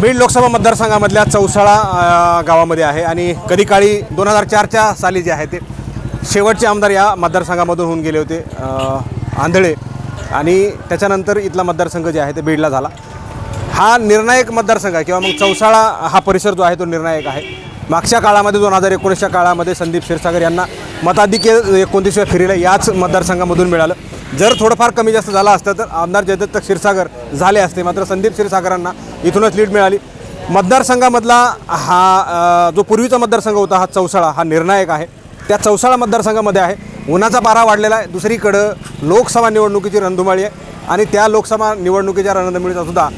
बीड लोकसभा मतदारसंघामधल्या चौसाळा गावामध्ये आहे आणि कधी काळी दोन हजार चारच्या साली जे आहे ते शेवटचे आमदार या मतदारसंघामधून होऊन गेले होते आंधळे. आणि त्याच्यानंतर इथला मतदारसंघ जे आहे ते बीडला झाला. हा निर्णायक मतदारसंघ आहे किंवा मग चौसाळा हा परिसर जो आहे तो निर्णायक आहे. मागच्या काळामध्ये दोन हजार एकोणीसच्या काळामध्ये संदीप क्षीरसागर यांना मताधिक्य एकोणतीसव्या फेरीला याच मतदारसंघामधून मिळालं. जर थोडंफार कमी जास्त झाला असतं तर आमदार जयदत्त क्षीरसागर झाले असते. मात्र संदीप क्षीरसागरांना इथूनच लीड मिळाली. मतदारसंघामधला हा जो पूर्वीचा मतदारसंघ होता हा चौसाळा हा निर्णायक आहे. त्या चौसाळा मतदारसंघामध्ये आहे. उन्हाचा पारा वाढलेला आहे. दुसरीकडं लोकसभा निवडणुकीची रणधुमाळी आहे. आणि त्या लोकसभा निवडणुकीच्या रणधुमाळीचा सुद्धा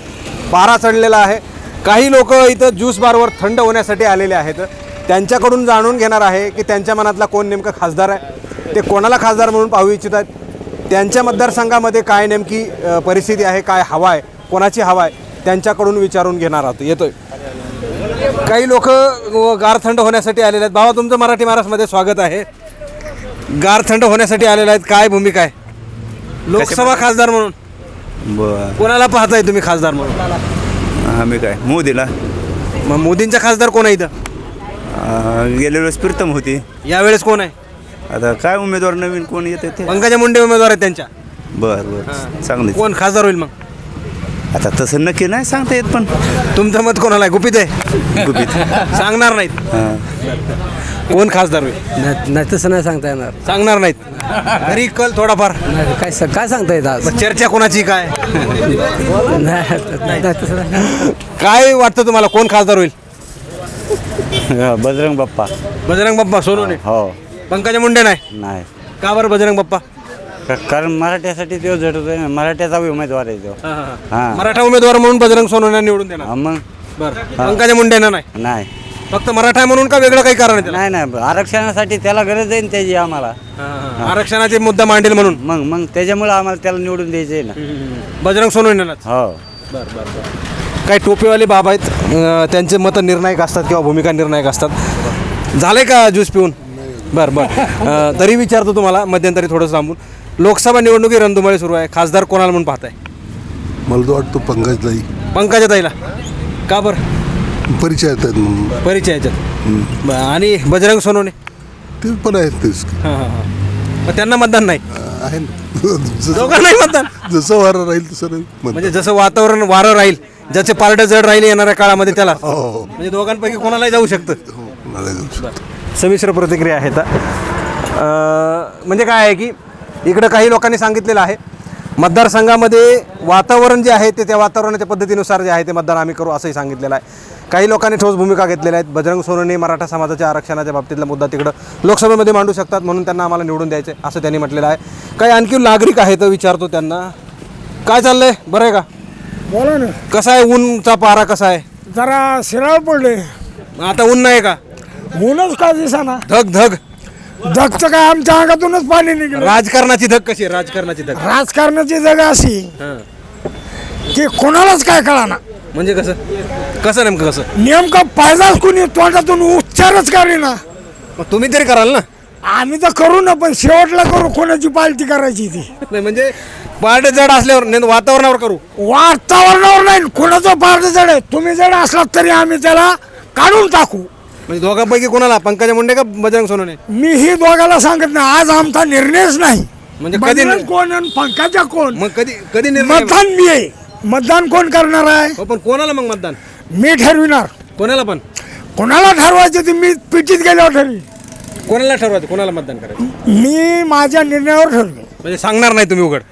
पारा चढलेला आहे. काही लोक इथं ज्यूस बारवर थंड होण्यासाठी आलेले आहेत. त्यांच्याकडून जाणून घेणार आहे की त्यांच्या मनातला कोण नेमकं खासदार आहे. ते कोणाला खासदार म्हणून पाहू इच्छित आहेत? त्यांच्या मतदारसंघामध्ये काय नेमकी परिस्थिती आहे काय हवा आहे कोणाची हवा आहे त्यांच्याकडून विचारून घेणार आहोत. येतोय. काही लोक गार थंड होण्यासाठी आलेले आहेत. बाबा तुमचं मराठी महाराष्ट्रामध्ये स्वागत आहे. गार थंड होण्यासाठी आलेले आहेत. काय भूमिका आहे? लोकसभा खासदार म्हणून. कोणाला पाहताय तुम्ही खासदार म्हणून? आम्ही काय? मोदीला. मग मोदींचा खासदार कोण आहे इथं? गेल्या वेळेस प्रीतम होती. यावेळेस कोण आहे? आता काय उमेदवार नवीन कोण येते ते? पंकजा मुंडे उमेदवार आहेत त्यांच्या. बर बर. चांगले कोण खासदार होईल मग? आता तसं नक्की नाही सांगता येत पण तुमचं मत कोणाला आहे? गुपित आहे? गुपित. सांगणार नाहीत. हां. कोण खासदार होईल? नाही नाही तसं नाही सांगता येणार. सांगणार नाहीत. तरी कल थोडाफार. नाही काय स- काय सांगता येत आज? मग चर्चा कोणाची काय? नाही नाही, तसं नाही. काय वाटतं तुम्हाला? कोण खासदार होईल? बजरंग बाप्पा. बजरंग बाप्पा सोनवणे. हो. पंकजा मुंडे नाही? नाही. का बरं बजरंग बाप्पा? क- कारण मराठ्यासाठी तो झटतोय ना. मराठ्याचा उमेदवार आहे तो. हां. मराठा उमेदवार म्हणून बजरंग सोनवणे निवडून देणार. हा, मग? बरं. पंकजा मुंडे नाही? नाही. फक्त मराठा म्हणून का वेगळं काही कारण आहे त्याला? नाही नाही. आरक्षणासाठी त्याला गरज आहे ना त्याची आम्हाला. आरक्षणाचे मुद्दा मांडेल म्हणून? मग मग त्याच्यामुळं आम्हाला त्याला निवडून द्यायचं आहे ना. बजरंग सोनवणे हो. काही टोपेवाले बाब आहेत. अं, त्यांचे मतं निर्णायक असतात किंवा भूमिका निर्णायक असतात. झाले का ज्यूस पिऊन? बरं बरं. तरी विचारतो तुम्हाला मध्यंतरी थोडंसं थांबून. लोकसभा निवडणुकी रणधुमाळी सुरू आहे. खासदार कोणाला म्हणून पाहताय? मला तर वाटतं पंकज ताई पंकजा ताईला का बरं? परिचय आहेत म्हणून. परिचय याच्यात बरं, आणि बजरंग सोनवणे? ते पण आहेत तेच. हां हां हां. मग त्यांना मतदान नाही? आहे ना. जसं दोघांनाही मतदान? जसं वारं राहील तसं राहील. म्हणजे जसं वातावरण वारं राहील ज्याचे पारडं जड राहील येणाऱ्या काळामध्ये त्याला. हो हो. म्हणजे दोघांपैकी कोणालाही जाऊ शकतं. हो मला जाऊ शकतं. संमिश्र प्रतिक्रिया आहेत. म्हणजे काय आहे की इकडं काही लोकांनी सांगितलेलं आहे मतदारसंघामध्ये वातावरण जे आहे ते त्या वातावरणाच्या पद्धतीनुसार जे आहे ते मतदान आम्ही करू असंही सांगितलेलं आहे. काही लोकांनी ठोस भूमिका घेतलेल्या आहेत. बजरंग सोनवणे मराठा समाजाच्या आरक्षणाच्या बाबतीतला मुद्दा तिकडं लोकसभेमध्ये मांडू शकतात म्हणून त्यांना आम्हाला निवडून द्यायचं असं त्यांनी म्हटलेलं आहे. काही आणखी नागरिक आहेत विचारतो त्यांना. काय चाललंय? बरं आहे का? बोला ना. कसा आहे? ऊनचा पारा कसा आहे? जरा शिराळ पडले. आता ऊन नाही का? ऊनच का दिसाना? धग धग. जगचं काय आमच्या अंगातूनच पाणी निघलं? राजकारणाची धग कशी आहे? राजकारणाची धग. राजकारणाची जग अशी हां. की कोणालाच काय कळाना. म्हणजे कसं? कसं नेमकं कसं? नेमका फायदाच कोणी तोंडातून उच्चारच करेना. मग तुम्ही तरी कराल ना. आम्ही तर करू ना पण शेवटला करू कोणाची पालटी करायची ती? नाही म्हणजे पार्ट जड असल्यावर नाही तर वातावरणावर करू. वातावरणावर नाही कोणाचं पार्ट जड आहे? तुम्ही जड असलात तरी आम्ही त्याला काढून टाकू. म्हणजे दोघांपैकी कोणाला? पंकजा मुंडे का बजरंग सोनवणे? मी ही दोघाला सांगत नाही. आज आमचा निर्णयच नाही. म्हणजे कधी बजरंग कोण आणि पंकजा कोण? मग कधी कधी निर्णय? मतदान मी आहे. मतदान कोण करणार आहे? हो, पण कोणाला मग मतदान? मी ठरविणार. कोणाला पण? कोणाला ठरवायचं ते मी पिटीत गेल्यावर ठरवी कोणाला ठरवायचं? कोणाला मतदान करायचं? मी माझ्या निर्णयावर ठरलो म्हणजे सांगणार नाही तुम्ही उघड.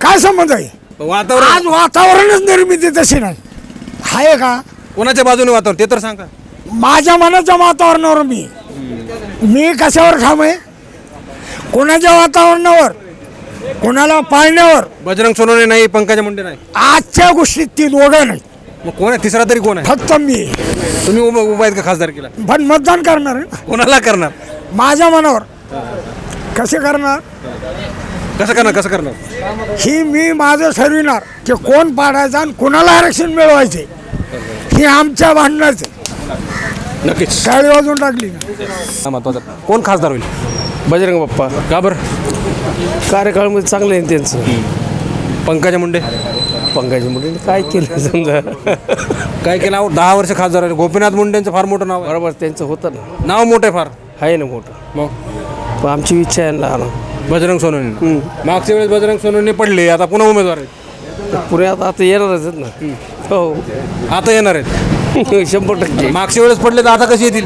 काय संबंध आहे? पण वातावरण आज वातावरणच निर्मिती तशी नाही. आहे का? कोणाच्या बाजूने वातावरण? ते तर सांगा. माझ्या मनाच्या वातावरणावर मी. मी कशावर ठाम आहे? कोणाच्या वातावरणावर? कोणाला पाळण्यावर? बजरंग सोनवणे नाही पंकजा मुंडे नाही. आजच्या गोष्टीत ती दोघं नाही. मग कोण आहे? तिसरा तरी कोण आहे? फक्त मी. तुम्ही उभा उभा आहेत का खासदार केला? पण मतदान करणार आहे ना. कोणाला करणार? माझ्या मनावर. कसे करणार? कसं करणार कसं करणार? ही मी माझं ठरविणार की कोण पाडायचं आणि कोणाला आरक्षण मिळवायचे ही आमच्या भांडणाचं नक्कीच. टाळी वाजून टाकली ना महत्वाचं. कोण खासदार होईल? बजरंग बाप्पा. का बरं? कार्यकाळामध्ये चांगलं आहे त्यांचं. पंकजा मुंडे? पंकज मुंडेने काय केलं समजा? काय केलं? अहो, दहा वर्ष खासदार आहे गोपीनाथ मुंडेंचं फार मोठं नाव आहे. बरोबर त्यांचं होतं ना. नाव मोठं आहे फार. आहे ना मोठं. मग? पण आमची इच्छा आहे ना लहान. बजरंग सोनवणे. मागच्या वेळेस बजरंग सोनवणे पडले. आता पुन्हा उमेदवार आहेत. पुण्यात आता येणारच आहेत ना. हो. आता येणार आहेत. शंभर टक्के. मागच्या वेळेस पडले तर आता कशी येतील?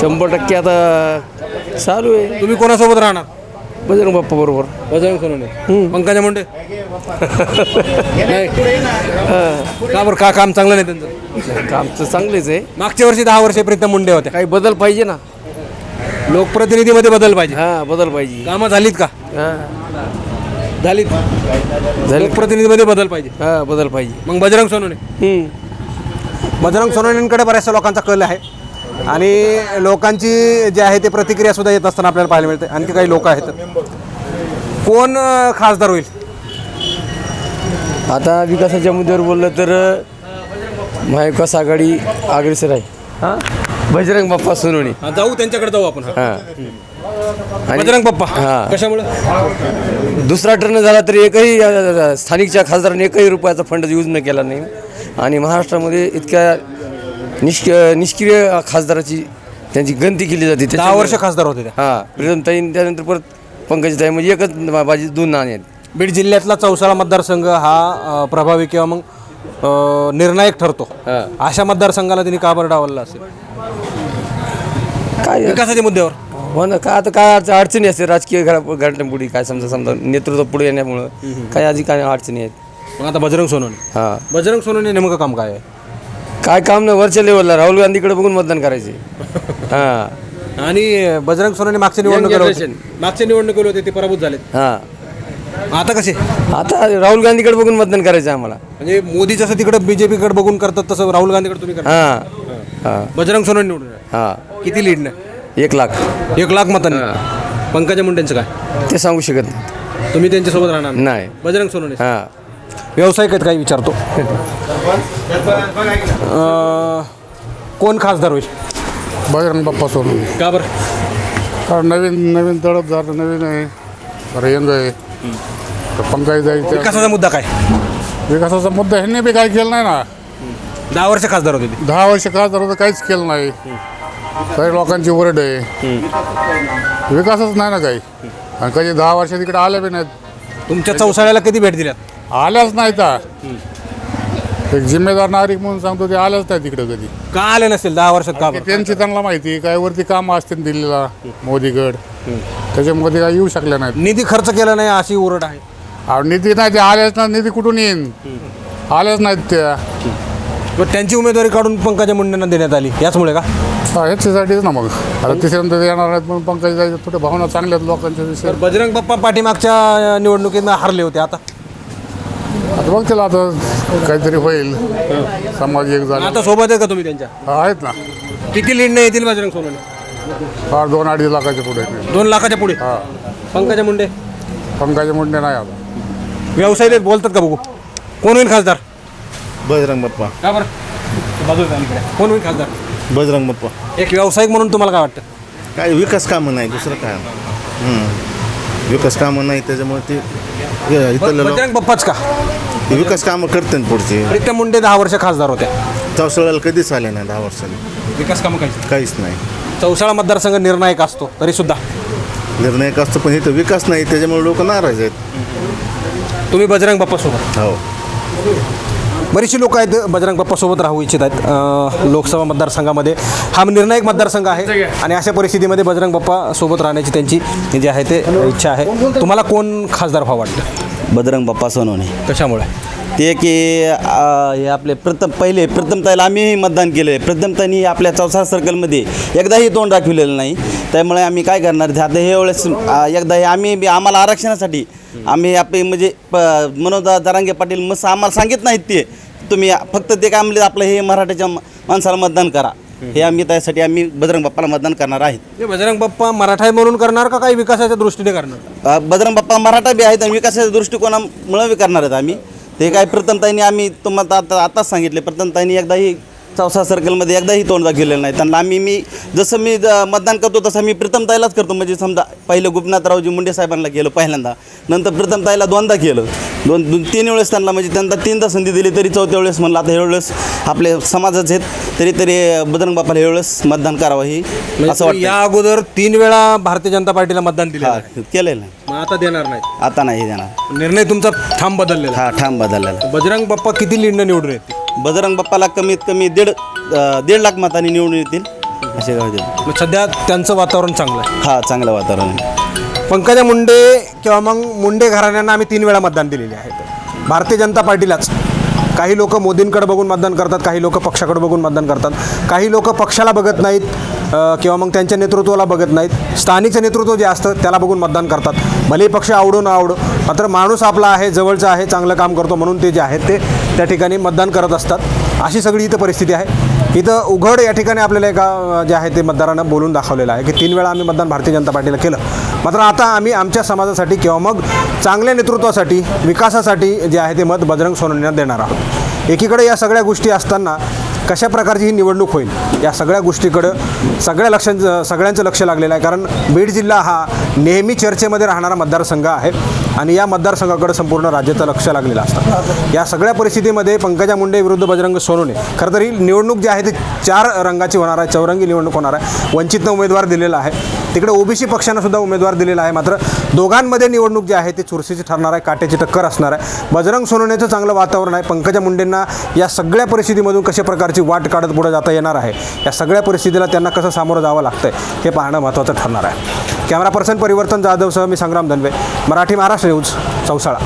शंभर टक्के आता चालू आहे. तुम्ही कोणासोबत राहणार? बजरंग बाप्पा बरोबर. बजरंग सोनवणे. पंकजा मुंडे? नाही. का बरं? का काम चांगलं नाही त्यांचं? काम तर चांगलेच आहे. मागच्या वर्षी दहा वर्षे प्रीतम मुंडे होत्या. काही बदल पाहिजे ना. लोकप्रतिनिधीमध्ये बदल पाहिजे. हा बदल पाहिजे. कामं झालीत का? हा. झालीत. झाले लोकप्रतिनिधीमध्ये बदल पाहिजे. हा बदल पाहिजे. मग बजरंग सोनवणे. बजरंग सोनवणेंकडे बऱ्याचशा लोकांचा कल आहे. आणि लोकांची जे आहे ते प्रतिक्रिया सुद्धा येत असताना आपल्याला पाहायला मिळते. आणखी काही लोक आहेत. कोण खासदार होईल? आता विकासाच्या मुद्द्यावर बोललं तर महाविकास आघाडी अग्रेसर आहे. हा? बजरंग बाप्पा सोनवणे. हा, जाऊ त्यांच्याकडे जाऊ आपण. हा. आणि बजरंग बाप्पा? हा. कशामुळे? दुसरा टर्न झाला तरी एकही अ, स्थानिकच्या खासदारांनी एकही रुपयाचा फंड यूज न केला नाही. आणि महाराष्ट्रामध्ये इतक्या निष्क निष्क्रिय खासदाराची त्यांची गणती केली जाते. दहा त्याच्यामुळे- वर्ष खासदार होते त्या. हा. प्रियंताईन त्यानंतर परत पंकजताई म्हणजे एकच बाजी दोन नाणे आहेत. बीड जिल्ह्यातला चौसाळा मतदारसंघ हा अं, प्रभावी किंवा मग अं, निर्णायक ठरतो. हा. अशा मतदारसंघाला त्यांनी का बरं डावलला असेल? काय? विकासाच्या मुद्द्यावर. हो ना काय आता काय अडचण- अडचणी असते राजकीय घटनापुढे काय समजा समजा नेतृत्व पुढे येण्यामुळं काय आधी काय अडचणी आहेत? मग आता बजरंग सोनवणे. हा. बजरंग सोनवणे नेमकं काम काय आहे? काय काम नाही वरच्या लेवलला राहुल गांधीकडे बघून मतदान करायचे. हा. आणि बजरंग सोनवणे मागच्या निवडणुकीला होते. generation. मागच्या निवडणुकीला होते ते पराभूत झालेत. हा. आता कसे? आता राहुल गांधीकडे बघून मतदान करायचं आम्हाला. म्हणजे मोदी जसं तिकडे बीजेपीकडे बघून करतात तसं राहुल गांधीकडे तुम्ही करा हा. हा. बजरंग सोनवणे निवडून येणार. हा. किती लीड नाही एक लाख. एक लाख मतांनी? पंकजा मुंडेंचं काय? ते सांगू शकत नाही. तुम्ही त्यांच्यासोबत राहणार नाही? बजरंग सोनवणे? हा. व्यावसायिक आहेत काही विचारतो. अं, कोण खासदार होईल? बजरंग बाप्पा सोडून का बरं? कारण नवीन नवीन तडफदार नवीन आहे. बरं यंग आहे. तर पंकज जायचं विकासाचा मुद्दा काय? विकासाचा मुद्दा ह्यांनी बी काय केलं नाही ना. दहा वर्ष खासदार होते ते. दहा वर्ष का तर काहीच केलं नाही. काही लोकांची ओरड आहे विकासच नाही ना काही. आणि कधी दहा वर्ष तिकडे आल्या बी नाहीत. तुमच्या चौसाळ्याला कधी भेट दिल्यात? आल्याच नाही तर. एक जिम्मेदार नागरिक म्हणून सांगतो ते आल्याच नाही तिकडे कधी. का आले नसेल दहा वर्षात का बरं? त्यांची त्यांना माहिती काय वरती कामं असतील दिल्लीला मोदीगड. त्याच्यामध्ये काय येऊ शकल्या नाहीत. निधी खर्च केला नाही अशी ओरड आहे. अहो निधी नाही ते आल्याच ना निधी कुठून येईन? आल्याच नाहीत त्या. पण त्यांची उमेदवारी काढून पंकजा मुंडेंना देण्यात आली. याचमुळे का? हा, ह्याच्यासाठीच ना मग. आता तिसऱ्यांदा येणार नाहीत म्हणून पंकज जायचं थोड्या भावना चांगल्या आहेत लोकांच्या विषयी. तर बजरंग बाप्पा पाठीमागच्या निवडणुकीत हारले होते आता? आता बघ त्याला आता काहीतरी होईल. समाज एक झाला. आता सोबत आहे का तुम्ही त्यांच्या? आहेत ना. किती लीड नाही येतील बजरंग सोनवणे? फार दोन अडीच लाखाच्या पुढे. आहेत. दोन लाखाच्या पुढे? हा. पंकजा मुंडे? पंकजा मुंडे नाही आता. व्यवसाय देत बोलतात का बघू? कोण होईल खासदार? बजरंग बाप्पा. का बरं? बाजूला जा इकडे. कोण होईल खासदार? बजरंग बाप्पा. एक व्यावसायिक म्हणून तुम्हाला काय वाटतं? काय विकास कामं नाही दुसरं काय? हम्म. विकास कामं नाही त्याच्यामुळे ते हे इथलं लोक बजरंग बाप्पाच का? ते विकास कामं करते ना पुढचे. प्रीतम मुंडे दहा वर्ष खासदार होत्या चौसळ्याला कधीच आले नाही दहा वर्षांनी विकास कामं काही काहीच नाही. चौसाळा मतदारसंघ निर्णायक असतो तरी सुद्धा. निर्णायक असतो पण इथं विकास नाही त्याच्यामुळे लोक नाराज आहेत. तुम्ही बजरंग बाप्पा सोबत. हो. बरीचशी लोक आहेत बजरंग बाप्पा सोबत राहू इच्छित आहेत. लोकसभा मतदारसंघामध्ये हा निर्णायक मतदारसंघ आहे आणि अशा परिस्थितीमध्ये बजरंग बाप्पा सोबत राहण्याची त्यांची जी आहे ते इच्छा आहे. तुम्हाला कोण खासदार व्हावं वाटतं? बजरंग बाप्पा सोनवणे. कशामुळे? ते की हे आपले प्रथम पहिले प्रथमताईला आम्हीही मतदान केलं आहे प्रथमताईनी आपल्या चौसा सर्कलमध्ये एकदाही तोंड दाखविलेलं नाही. त्यामुळे आम्ही काय करणार? ते आता हे वेळेस एकदा हे आम्ही बी- आम्हाला आरक्षणासाठी आम्ही आपले म्हणजे प मनोज दरांगे पाटील मस्त आम्हाला सांगित नाहीत ते. तुम्ही फक्त ते काय म्हणले आपलं हे मराठ्याच्या माणसाला मतदान करा. हे आम्ही त्यासाठी आम्ही बजरंग बाप्पाला मतदान करणार आहेत. हे बजरंग बाप्पा मराठा आहे म्हणून करणार का काही विकासाच्या दृष्टीने करणार? अ, बजरंग बाप्पा मराठा बी आहेत आणि विकासाच्या दृष्टिकोनामुळे बी करणार आहेत आम्ही. ते काय प्रथमताईंनी आम्ही तुम्हाला आता आताच सांगितले. प्रथमताईंनी एकदाही चौसा सर्कलमध्ये एकदाही तोंड दाखवलेलं नाही. त्यांना आम्ही मी जसं मी मतदान करतो तसं मी प्रथमताईलाच करतो. म्हणजे समजा पहिलं गोपीनाथरावजी मुंडे साहेबांना केलं पहिल्यांदा. नंतर प्रथमताईला दोनदा केलं. दोन दोन तीन वेळेस त्यांना म्हणजे त्यांना तीनदा संधी दिली तरी चौथ्या वेळेस म्हणलं आता वेळेस आपले समाजाचे आहेत. तरी तरी बजरंग बाप्पाला ह्या वेळेस मतदान करावं ही म्हणजे असं वाटतं या अगोदर तीन वेळा भारतीय जनता पार्टीला मतदान दिले केलेलं मग आता देणार नाही आता नाही देणार. निर्णय तुमचा ठाम बदललेला हा ठाम बदललेला. बजरंग बाप्पा किती लीडनं निवडून येते बजरंग बाप्पाला कमीत कमी दीड दीड लाख मतांनी निवडून येतील असे गाव देतील मग सध्या त्यांचं वातावरण चांगलं आहे. हा चांगलं वातावरण आहे. पंकजा मुंडे किंवा मग मुंडे घराण्यांना आम्ही तीन वेळा मतदान दिलेले आहे. भारतीय जनता पार्टीलाच. काही लोक मोदींकडे बघून मतदान करतात काही लोक पक्षाकडे बघून मतदान करतात. काही लोक पक्षाला बघत नाहीत. किंवा मग त्यांच्या नेतृत्वाला बघत नाहीत. स्थानिकचं नेतृत्व जे असतं त्याला बघून मतदान करतात. भले पक्ष आवडो न आवडो मात्र माणूस आपला आहे जवळचा आहे चांगलं काम करतो म्हणून ते जे आहेत ते त्या ठिकाणी मतदान करत असतात. अशी सगळी इथं परिस्थिती आहे. इथं उघड या ठिकाणी आपल्याला एका जे आहे ते मतदारानं बोलून दाखवलेलं आहे की तीन वेळा आम्ही मतदान भारतीय जनता पार्टीला केलं. मात्र आता आम्ही आमच्या समाजासाठी किंवा मग चांगल्या नेतृत्वासाठी विकासासाठी जे आहे ते मत बजरंग सोनवणेंना देणार आहोत. एकीकडे या सगळ्या गोष्टी असताना कशा प्रकारची ही निवडणूक होईल या सगळ्या गोष्टीकडं सगळ्या लक्षांचं सगळ्यांचं लक्ष लागलेलं आहे. कारण बीड जिल्हा हा नेहमी चर्चेमध्ये राहणारा मतदारसंघ आहे आणि या मतदारसंघाकडे संपूर्ण राज्याचं लक्ष लागलेलं असतं. या सगळ्या परिस्थितीमध्ये पंकजा मुंडे विरुद्ध बजरंग सोनवणे खरं तर ही निवडणूक जी आहे ती चार रंगाची होणार आहे चौरंगी निवडणूक होणार आहे. वंचितनं उमेदवार दिलेला आहे. तिकडे ओबीसी पक्षानं सुद्धा उमेदवार दिलेला आहे. मात्र दोघांमध्ये निवडणूक जी आहे ती चुरशीची ठरणार आहे काट्याची टक्कर असणार आहे. बजरंग सोनवण्याचं चांगलं वातावरण आहे. पंकजा मुंडेंना या सगळ्या परिस्थितीमधून कशा प्रकारची वाट काढत पुढे जाता येणार आहे? या सगळ्या परिस्थितीला त्यांना कसं सामोरं जावं लागतंय हे पाहणं महत्त्वाचं ठरणार आहे. कॅमेरा पर्सन परिवर्तन जाधवसह मी संग्राम धनवे. मराठी महाराष्ट्र न्यूज चौसाळा.